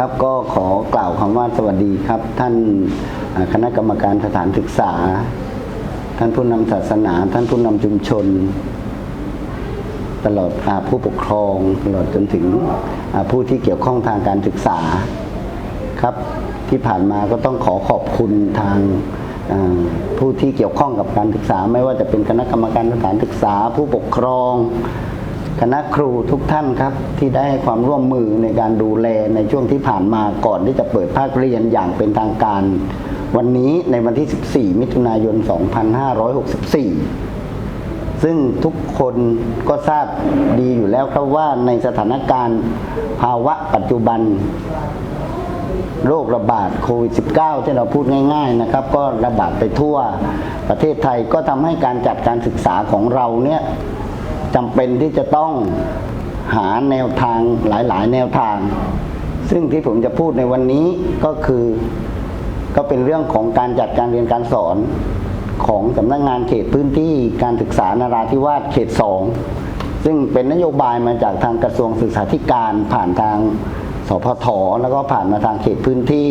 ครับก็ขอกล่าวคำว่าสวัสดีครับ ท่านคณะกรรมการสถานศึกษา ท่านผู้นำศาสนา ท่านผู้นำชุมชน ตลอดอผู้ปกครอง ตลอดจนถึงผู้ที่เกี่ยวข้องทางการศึกษาครับที่ผ่านมาก็ต้องขอขอบคุณทางผู้ที่เกี่ยวข้องกับการศึกษา ไม่ว่าจะเป็นคณะกรรมการสถานศึกษา ผู้ปกครอง คณะครูทุกท่านครับที่ได้ให้ความร่วมมือในการดูแลในช่วงที่ผ่านมาก่อนที่จะเปิดภาคเรียนอย่างเป็นทางการ วันนี้ในวันที่ 14 มิถุนายน 2564 ซึ่งทุกคนก็ทราบดีอยู่แล้วครับว่าในสถานการณ์ภาวะปัจจุบันโรคระบาดโควิด -19 ที่เราพูดง่าย ๆนะครับ ก็ระบาดไปทั่วประเทศไทยก็ทำให้การจัดการศึกษาของเราเนี่ย จำเป็นที่จะต้องหาแนวทางหลาย ๆ แนวทาง ซึ่งที่ผมจะพูดในวันนี้ก็คือ ก็เป็นเรื่องของการจัดการเรียนการสอนของสำนักงานเขตพื้นที่การศึกษานราธิวาสเขตสองซึ่งเป็นนโยบายมาจากทางกระทรวงศึกษาธิการผ่านทางสพทแล้วก็ผ่านมาทางเขตพื้นที่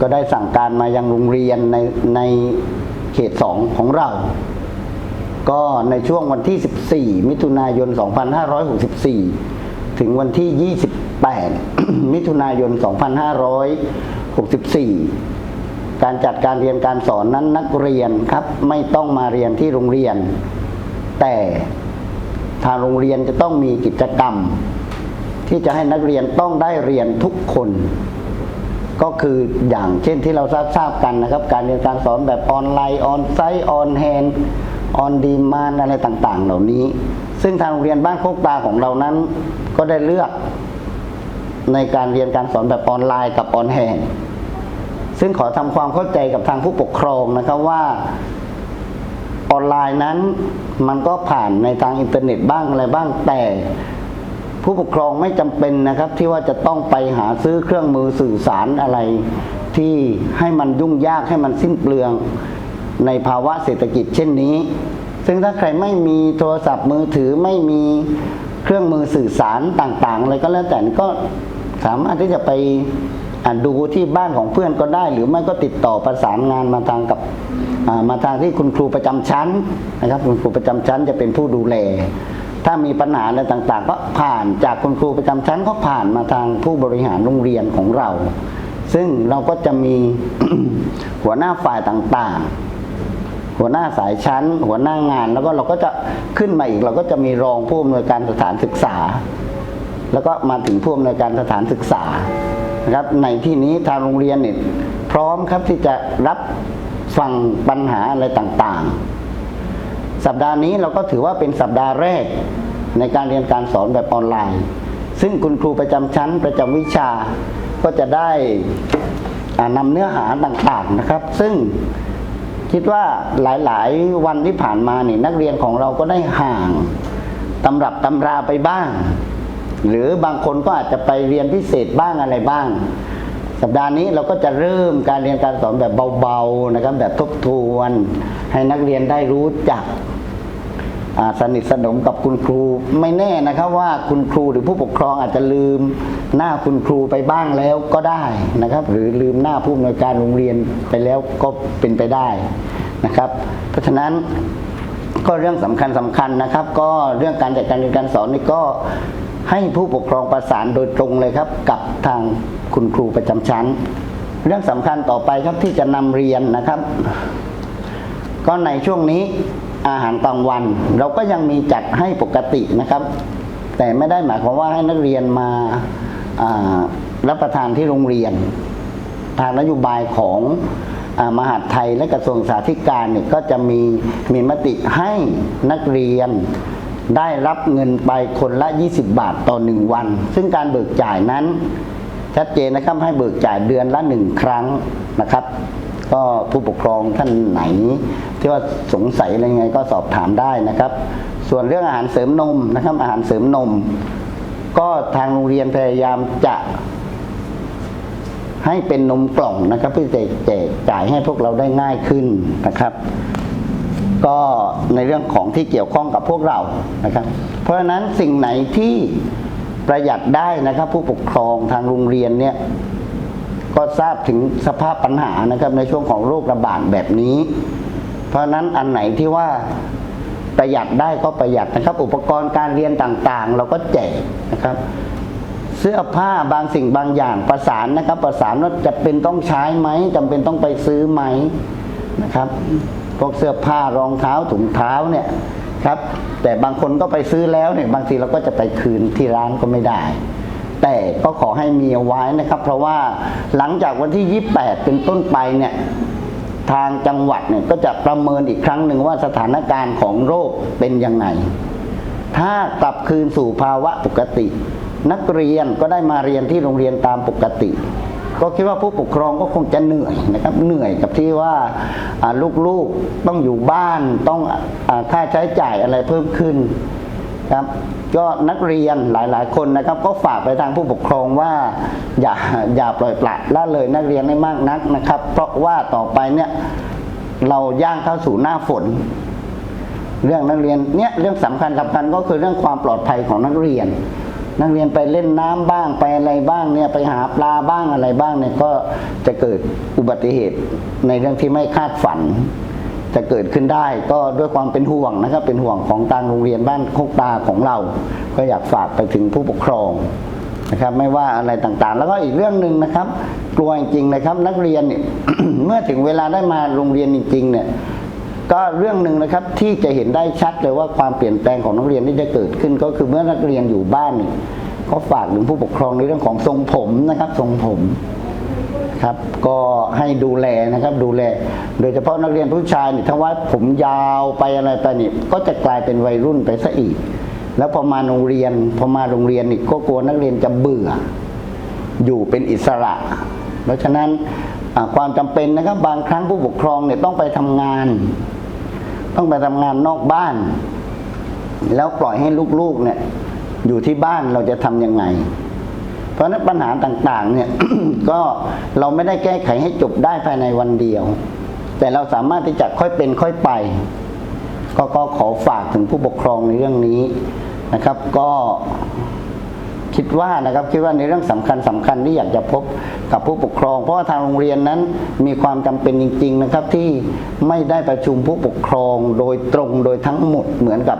ก็ได้สั่งการมายังโรงเรียนในในเขตสองของเรา ก็ในช่วงวันที่ 14 มิถุนายน 2564 ถึงวันที่ 28 มิถุนายน 2564 การจัดการเรียนการสอนนั้นนักเรียนครับไม่ต้องมาเรียนที่โรงเรียน แต่ทางโรงเรียนจะต้องมีกิจกรรม ที่จะให้นักเรียนต้องได้เรียนทุกคน ก็คืออย่างเช่นที่เราทราบทราบกันนะครับ การเรียนการสอนแบบออนไลน์ออนไซต์ออนแฮนด์ ออนดีมานอะไรต่าง ๆ เหล่านี้ ซึ่งทางโรงเรียนบ้านโคกตาของเรานั้นก็ได้เลือกในการเรียนการสอนแบบออนไลน์กับออนแฮนด์ซึ่งขอทำความเข้าใจกับทางผู้ปกครองนะครับว่าออนไลน์นั้นมันก็ผ่านในทางอินเทอร์เน็ตบ้างอะไรบ้างแต่ ผู้ปกครองไม่จำเป็นนะครับ ที่ว่าจะต้องไปหาซื้อเครื่องมือสื่อสารอะไร ที่ให้มันยุ่งยากให้มันสิ้นเปลืองในภาวะเศรษฐกิจเช่นนี้ ซึ่งถ้าใครไม่มีโทรศัพท์มือถือไม่มีเครื่องมือสื่อสารต่างๆอะไรก็แล้วแต่ก็สามารถที่จะไปดูที่บ้านของเพื่อนก็ได้ หรือไม่ก็ติดต่อประสานงานมาทางกับมาทางที่คุณครูประจำชั้นนะครับ คุณครูประจำชั้นจะเป็นผู้ดูแล ถ้ามีปัญหาอะไรต่างๆ ก็ผ่านจากคุณครูประจำชั้นก็ผ่านมาทางผู้บริหารโรงเรียนของเรา ซึ่งเราก็จะมีหัวหน้าฝ่ายต่างๆ หัวหน้าสายชั้น หัวหน้างาน แล้วก็เราก็จะขึ้นมาอีก เราก็จะมีรองผู้อำนวยการสถานศึกษา แล้วก็มาถึงผู้อำนวยการสถานศึกษานะครับในที่นี้ทางโรงเรียนเนี่ยพร้อมครับที่จะรับฟังปัญหาอะไรต่างๆ สัปดาห์นี้เราก็ถือว่าเป็นสัปดาห์แรกในการเรียนการสอนแบบออนไลน์ ซึ่งคุณครูประจำชั้นประจำวิชาก็จะได้อ่านำเนื้อหาต่างๆนะครับ ซึ่ง คิดว่าหลายๆ วันที่ผ่านมาเนี่ยนักเรียนของเราก็ได้ห่างตำรับตำราไปบ้าง หรือบางคนก็อาจจะไปเรียนพิเศษบ้างอะไรบ้าง สัปดาห์นี้เราก็จะเริ่มการเรียนการสอนแบบเบาๆนะครับแบบทบทวน ให้นักเรียนได้รู้จัก สนิทสนมกับคุณครูไม่แน่นะครับว่าคุณครูหรือผู้ปกครองอาจจะลืมหน้าคุณครูไปบ้างแล้วก็ได้นะครับ หรือลืมหน้าผู้อำนวยการโรงเรียนไปแล้วก็เป็นไปได้นะครับ เพราะฉะนั้นก็เรื่องสำคัญสำคัญนะครับ ก็เรื่องการจัดการเรียนการสอนนี่ก็ให้ผู้ปกครองประสานโดยตรงเลยครับ กับทางคุณครูประจำชั้น เรื่องสำคัญต่อไปครับที่จะนำเรียนนะครับ ก็ในช่วงนี้ อาหารกลางวัน เราก็ยังมีจัดให้ปกตินะครับ แต่ไม่ได้หมายความว่าให้นักเรียนมารับประทานที่โรงเรียน ทางนโยบายของอมหาดไทยและกระทรวงสาธารณสุขเนี่ยก็จะมีมีมติให้นักเรียนได้รับเงินไปคนละ 20 บาทต่อหนึ่งวัน ซึ่งการเบิกจ่ายนั้น ชัดเจนนะครับให้เบิกจ่ายเดือนละหนึ่งครั้งนะครับ ก็ผู้ปกครองท่านไหน ที่ว่าสงสัยอะไรไงก็สอบถามได้นะครับ ส่วนเรื่องอาหารเสริมนมนะครับอาหารเสริมนม ก็ทางโรงเรียนพยายามจะให้เป็นนมกล่องนะครับ เพื่อจะแจกจ่ายให้พวกเราได้ง่ายขึ้นนะครับ ก็ในเรื่องของที่เกี่ยวข้องกับพวกเรานะครับ เพราะฉะนั้นสิ่งไหนที่ประหยัดได้นะครับ ผู้ปกครองทางโรงเรียนเนี่ย ก็ทราบถึงสภาพปัญหานะครับในช่วงของโรคระบาดแบบนี้ เพราะนั้นอันไหนที่ว่าประหยัดได้ก็ประหยัดนะครับ อุปกรณ์การเรียนต่างๆ เราก็แจกนะครับเสื้อผ้าบางสิ่งบางอย่างประสานนะครับ ประสานว่าจะเป็นต้องใช้ไหมจำเป็นต้องไปซื้อไหมนะครับพวกเสื้อผ้ารองเท้าถุงเท้าเนี่ยครับ แต่บางคนก็ไปซื้อแล้วเนี่ยบางทีเราก็จะไปคืนที่ร้านก็ไม่ได้ แต่ก็ขอให้มีเอาไว้นะครับ เพราะว่าหลังจากวันที่ 28 เป็นต้นไปเนี่ยทางจังหวัดเนี่ยก็จะประเมินอีกครั้งหนึ่งว่าสถานการณ์ของโรคเป็นยังไง ถ้ากลับคืนสู่ภาวะปกติ นักเรียนก็ได้มาเรียนที่โรงเรียนตามปกติ ก็คิดว่าผู้ปกครองก็คงจะเหนื่อยนะครับเหนื่อยกับที่ว่าลูกๆต้องอยู่บ้านต้องอค่าใช้จ่ายอะไรเพิ่มขึ้น ครับก็นักเรียนหลายๆ คนนะครับ ก็ฝากไปทางผู้ปกครองว่า อย่าอย่าปล่อยปละละเลยนักเรียนให้มากนักนะครับ เพราะว่าต่อไปเนี่ยเราย่างเข้าสู่หน้าฝน เรื่องนักเรียนเนี่ยเรื่องสำคัญสำคัญก็คือเรื่องความปลอดภัยของนักเรียน นักเรียนไปเล่นน้ำบ้างไปอะไรบ้างเนี่ยไปหาปลาบ้างอะไรบ้างเนี่ยก็จะเกิดอุบัติเหตุในเรื่องที่ไม่คาดฝัน จะเกิดขึ้นได้ ก็ด้วยความเป็นห่วงนะครับเป็นห่วงของทางโรงเรียนบ้านโคกตาของเรา ก็อยากฝากไปถึงผู้ปกครองนะครับไม่ว่าอะไรต่างๆ แล้วก็อีกเรื่องหนึ่งนะครับ กลัวจริงๆนะครับ นักเรียนเนี่ยเมื่อถึงเวลาได้มาโรงเรียนจริง ๆ เนี่ยก็เรื่องหนึ่งนะครับที่จะเห็นได้ชัดเลยว่าความเปลี่ยนแปลงของนักเรียนที่จะเกิดขึ้น ก็คือเมื่อนักเรียนอยู่บ้านเนี่ยเขาฝากถึงผู้ปกครองในเรื่องของทรงผมนะครับ ทรงผม ครับ ก็ให้ดูแลนะครับดูแล โดยเฉพาะนักเรียนผู้ชายเนี่ยถ้าไว้ผมยาวไปอะไรไปนี่ก็จะกลายเป็นวัยรุ่นไปซะอีก แล้วพอมาโรงเรียนพอมาโรงเรียนนี่ก็กลัวนักเรียนจะเบื่อ อยู่เป็นอิสระ เพราะฉะนั้นความจำเป็นนะครับบางครั้งผู้ปกครองเนี่ยต้องไปทำงาน ต้องไปทำงานนอกบ้าน แล้วปล่อยให้ลูกๆเนี่ยอยู่ที่บ้านเราจะทำยังไง เพราะนั้นปัญหาต่างๆเนี่ยก็เราไม่ได้แก้ไขให้จบได้ภายในวันเดียว แต่เราสามารถที่จะค่อยเป็นค่อยไป ก็ก็ขอฝากถึงผู้ปกครองในเรื่องนี้นะครับ ก็ คิดว่านะครับคิดว่าในเรื่องสำคัญสำคัญที่อยากจะพบกับผู้ปกครอง เพราะว่าทางโรงเรียนนั้นมีความจำเป็นจริง ๆ นะครับที่ไม่ได้ประชุมผู้ปกครองโดยตรงโดยทั้งหมดเหมือนกับ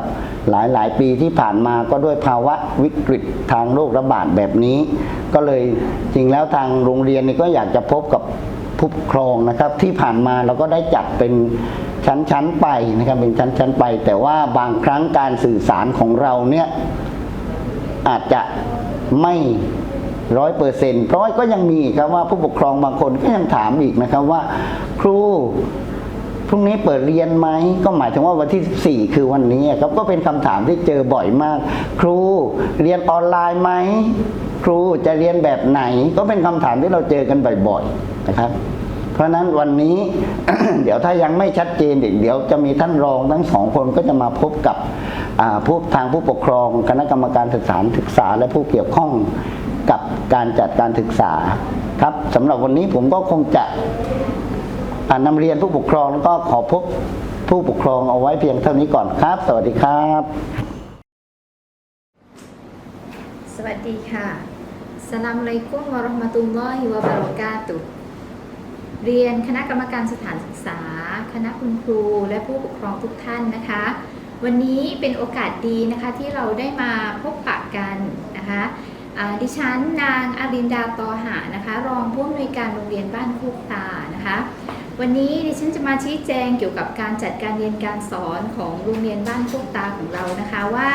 หลายๆ ปีที่ผ่านมาก็ด้วยภาวะวิกฤตทางโรคระบาดแบบนี้ ก็เลยจริงแล้วทางโรงเรียนนี่ก็อยากจะพบกับผู้ปกครองนะครับที่ผ่านมาเราก็ได้จัดเป็นชั้นๆไปนะครับเป็นชั้นๆไป แต่ว่าบางครั้งการสื่อสารของเราเนี่ยอาจจะ ไม่ร้อยเปอร์เซ็นต์เพราะก็ยังมีครับว่าผู้ปกครองบางคนก็ยังถามอีกนะครับว่า ครูพรุ่งนี้เปิดเรียนไหมก็หมายถึงว่าวันที่ 4 คือวันนี้ครับก็เป็นคำถามที่เจอบ่อยมาก ครูเรียนออนไลน์ไหมครูจะเรียนแบบไหน ก็เป็นคำถามที่เราเจอกันบ่อยๆนะครับ เพราะนั้นวันนี้ เดี๋ยวถ้ายังไม่ชัดเจนเดี๋ยวจะมีท่านรองทั้งสองคนก็จะมาพบกับ ผู้ทางผู้ปกครองคณะกรรมการศึกษาศึกษา และผู้เกี่ยวข้องกับการจัดการศึกษาครับสำหรับวันนี้ผมก็คงจะนำเรียนผู้ปกครองแล้วก็ขอพบผู้ปกครองเอาไว้เพียงเท่านี้ก่อนครับ สวัสดีครับ สวัสดีค่ะสลามอะลัยกุมวราะห์มะตุลลอฮิวะบะเรกาตุเรียนคณะกรรมการสถานศึกษา คณะคุณครูและผู้ปกครองทุกท่านนะคะ วันนี้เป็นโอกาสดีนะคะที่เราได้มาพบปะกันนะคะดิฉันนางอารินดาตอหานะคะ รองผู้อำนวยการโรงเรียนบ้านโคกตานะคะ วันนี้ดิฉันจะมาชี้แจงเกี่ยวกับการจัดการเรียนการสอนของโรงเรียนบ้านโคกตาของเรานะคะว่า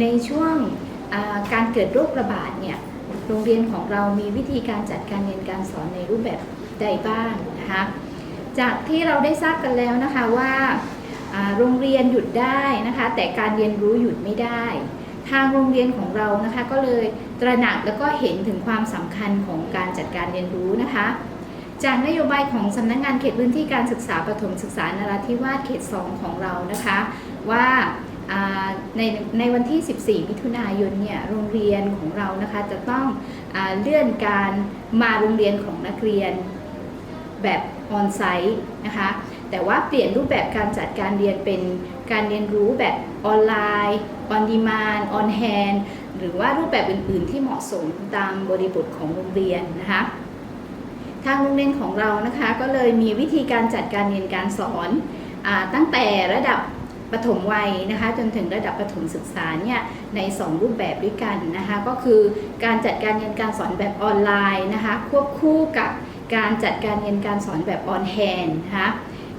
ในช่วงการเกิดโรคระบาดเนี่ยโรงเรียนของเรามีวิธีการจัดการเรียนการสอนในรูปแบบใดบ้างนะคะจากที่เราได้ทราบกันแล้วนะคะว่า โรงเรียนหยุดได้นะคะ แต่การเรียนรู้หยุดไม่ได้ ทางโรงเรียนของเรานะคะก็เลยตระหนักแล้วก็เห็นถึงความสำคัญของการจัดการเรียนรู้นะคะ จากนโยบายของสำนักงงานเขตพื้นที่การศึกษาปฐมศึกษานราธิวาสเขต 2 ของเรานะคะ ว่าในในวันที่ 14 มิถุนายนเนี่ยโรงเรียนของเรานะคะจะต้องอเลื่อนการมาโรงเรียนของนักเรียนแบบออนไซต์นะคะ แต่ว่าเปลี่ยนรูปแบบการจัดการเรียนเป็นการเรียนรู้แบบออนไลน์ออนดีมานออนแฮนหรือว่ารูปแบบอื่น ๆ ที่เหมาะสมตามบริบทของโรงเรียนนะคะทางโรงเรียนของเรานะคะก็เลยมีวิธีการจัดการเรียนการสอนอตั้งแต่ระดับปฐมวัยนะคะจนถึงระดับประถมศึกษาเนี่ยใน 2 รูปแบบด้วยกันนะคะก็คือการจัดการเรียนการสอนแบบออนไลน์นะคะควบคู่กับการจัดการเรียนการสอนแบบออนแฮนนะคะ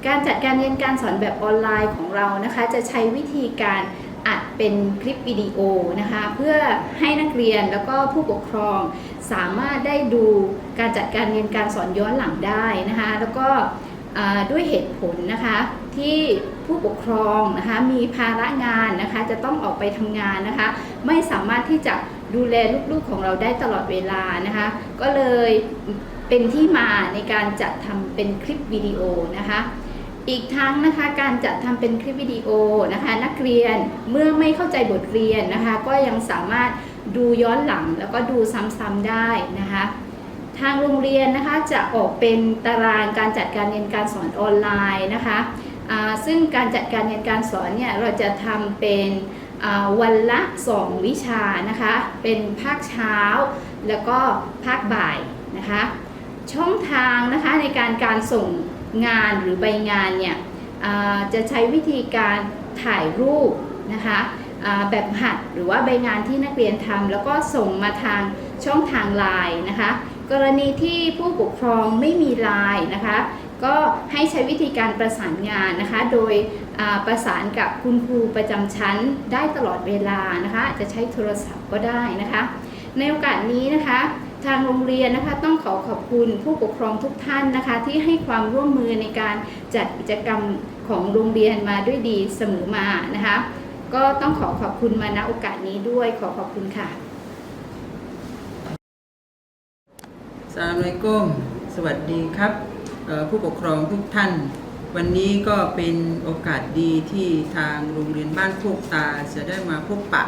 การจัดการเรียนการสอนแบบออนไลน์ของเรานะคะ จะใช้วิธีการอัดเป็นคลิปวิดีโอนะคะ เพื่อให้นักเรียนแล้วก็ผู้ปกครอง สามารถได้ดูการจัดการเรียนการสอนย้อนหลังได้นะคะ แล้วก็ด้วยเหตุผลนะคะที่ผู้ปกครองนะคะมีภาระงานนะคะจะต้องออกไปทำงานนะคะ ไม่สามารถที่จะดูแลลูกๆของเราได้ตลอดเวลานะคะ ก็เลยเป็นที่มาในการจัดทำเป็นคลิปวิดีโอนะคะ อีกทั้งนะคะการจัดทำเป็นคลิปวิดีโอนะคะนักเรียนเมื่อไม่เข้าใจบทเรียนนะคะ ก็ยังสามารถดูย้อนหลังแล้วก็ดูซ้ำๆได้นะคะทางโรงเรียนนะคะจะออกเป็นตารางการจัดการเรียนการสอนออนไลน์นะคะซึ่งการจัดการเรียนการสอนเนี่ยเราจะทำเป็นวันละ 2 วิชานะคะ เป็นภาคเช้าแล้วก็ภาคบ่ายนะคะ ช่องทางนะคะในการการส่ง งานหรือใบงานเนี่ยจะใช้วิธีการถ่ายรูปนะคะแบบหัดหรือว่าใบงานที่นักเรียนทำแล้วก็ส่งมาทางช่องทางไลน์นะคะ กรณีที่ผู้ปกครองไม่มีไลน์นะคะ ก็ให้ใช้วิธีการประสานงานนะคะ โดยประสานกับคุณครูประจำชั้นได้ตลอดเวลานะคะ จะใช้โทรศัพท์ก็ได้นะคะ ในโอกาสนี้นะคะ ทางโรงเรียนนะคะต้องขอขอบคุณผู้ปกครองทุกท่านนะคะ ที่ให้ความร่วมมือในการจัดกิจกรรมของโรงเรียนมาด้วยดีเสมอมานะคะ ก็ต้องขอขอบคุณมาณโอกาสนี้ด้วยขอขอบคุณค่ะสลามอะลัยกุมสวัสดีครับผู้ปกครองทุกท่าน วันนี้ก็เป็นโอกาสดีที่ทางโรงเรียนบ้านโคกตาจะได้มาพบปะ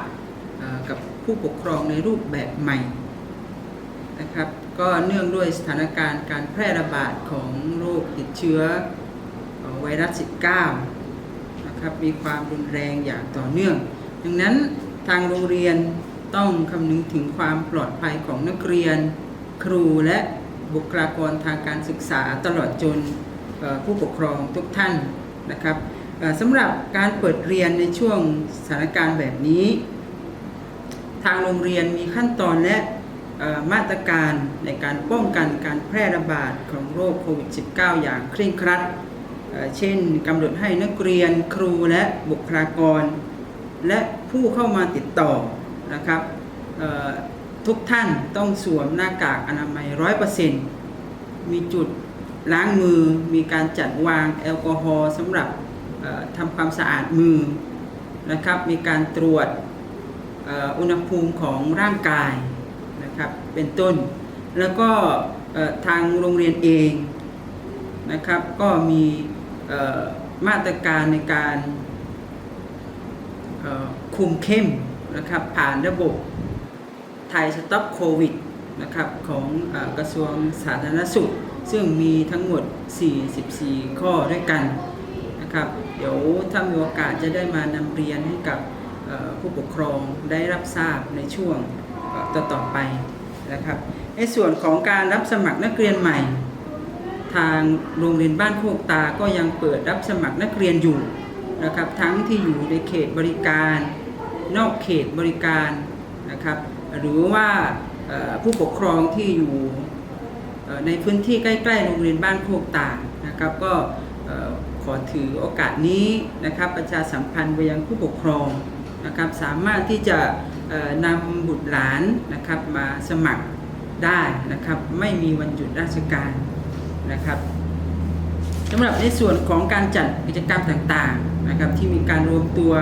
กับผู้ปกครองในรูปแบบใหม่ นะครับ ก็เนื่องด้วยสถานการณ์การแพร่ระบาดของโรคติดเชื้อไวรัส 19 นะครับมีความรุนแรงอย่างต่อเนื่อง ดังนั้นทางโรงเรียนต้องคำนึงถึงความปลอดภัยของนักเรียน ครูและบุคลากรทางการศึกษาตลอดจนผู้ปกครองทุกท่านนะครับสำหรับการเปิดเรียนในช่วงสถานการณ์แบบนี้ ทางโรงเรียนมีขั้นตอนและ มาตรการในการป้องกันการแพร่ระบาดของโรคโควิด -19 อย่างเคร่งครัด เช่นกำหนดให้นักเรียนครูและบุคลากร และผู้เข้ามาติดต่อนะครับทุกท่านต้องสวมหน้ากากอนามัย100%มีจุดล้างมือ มีการจัดวางแอลกอฮอล์สำหรับทำความสะอาดมือนะครับ มีการตรวจอุณหภูมิของร่างกาย นะครับเป็นต้น แล้วก็ทางโรงเรียนเองนะครับก็มีมาตรการในการคุมเข้มนะครับผ่านระบบไทยสต็อปโควิดนะครับของอกระทรวงสาธารณสุข ซึ่งมีทั้งหมด 44 ข้อด้วยกันนะครับเดี๋ยวถ้ามีโอกาสจะได้มานำเรียนให้กับผู้ปกครองได้รับทราบในช่วง ต่อๆไปนะครับในส่วนของการรับสมัครนักเรียนใหม่ ทางโรงเรียนบ้านโคกตาก็ยังเปิดรับสมัครนักเรียนอยู่นะครับทั้งที่อยู่ในเขตบริการ นอกเขตบริการนะครับหรือว่าผู้ปกครองที่อยู่ในพื้นที่ใกล้ๆโรงเรียนบ้านโคกตานะครับก็ขอถือโอกาสนี้นะครับประชาสัมพันธ์ไปยังผู้ปกครอง นะครับสามารถที่จะนำบุตรหลานนะครับมาสมัครได้นะครับไม่มีวันหยุดราชการนะครับสำหรับในส่วนของการจัดกิจกรรมต่างๆนะครับที่มีการรวมตัว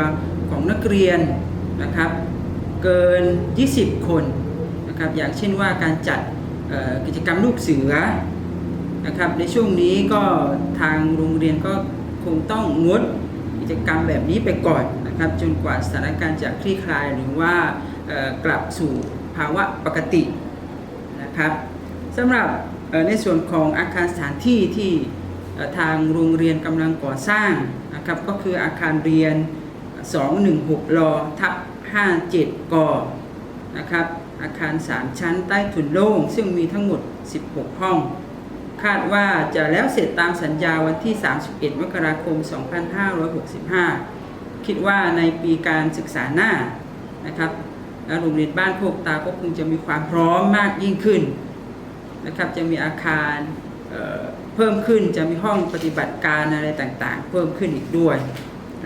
ของนักเรียนนะครับเกิน 20 คนนะครับอย่างเช่นว่าการจัดกิจกรรมลูกเสือนะครับในช่วงนี้ก็ทางโรงเรียนก็คงต้องงด จกรรมแบบนี้ไปก่อนนะครับจนกว่าสถานการณ์จะคลี่คลายหรือว่ากลับสู่ภาวะปกตินะครับสำหรับในส่วนของอาคารสถานที่ที่ทางโรงเรียนกำลังก่อสร้างนะครับก็คืออาคารเรียน 216รอทับ57กนะครับอาคาร 3 ชั้นใต้ถุนโล่งซึ่งมีทั้งหมด 16 ห้อง คาดว่าจะแล้วเสร็จตามสัญญาวันที่ 31 มกราคม 2565 คิดว่าในปีการศึกษาหน้านะครับโรงเรียนบ้านโคกตาก็คงจะมีความพร้อมมากยิ่งขึ้นนะครับจะมีอาคารเเพิ่มขึ้นจะมีห้องปฏิบัติการอะไรต่างๆ เพิ่มขึ้นอีกด้วย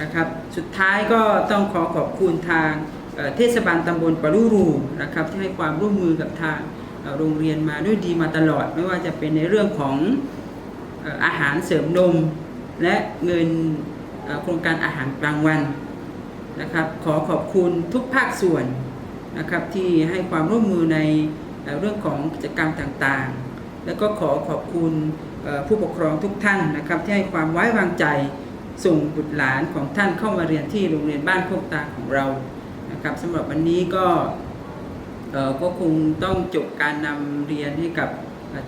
นะครับสุดท้ายก็ต้องขอขอบคุณทางเเทศบาลตำบลปะรูรูนะครับที่ให้ความร่วมมือกับทาง โรงเรียนมาด้วยดีมาตลอด ไม่ว่าจะเป็นในเรื่องของอาหารเสริมนม และเงินโครงการอาหารกลางวันนะครับขอขอบคุณทุกภาคส่วนนะครับที่ให้ความร่วมมือในเรื่องของกิจกรรมต่างๆ แล้วก็ขอขอบคุณผู้ปกครองทุกท่านนะครับที่ให้ความไว้วางใจส่งบุตรหลานของท่านเข้ามาเรียนที่โรงเรียนบ้านโคกตาของเรานะครับสำหรับวันนี้ก็ ก็คงต้องจบการนำเรียนให้กับ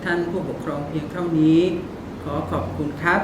ท่านผู้ปกครองเพียงเท่านี้ ขอขอบคุณครับ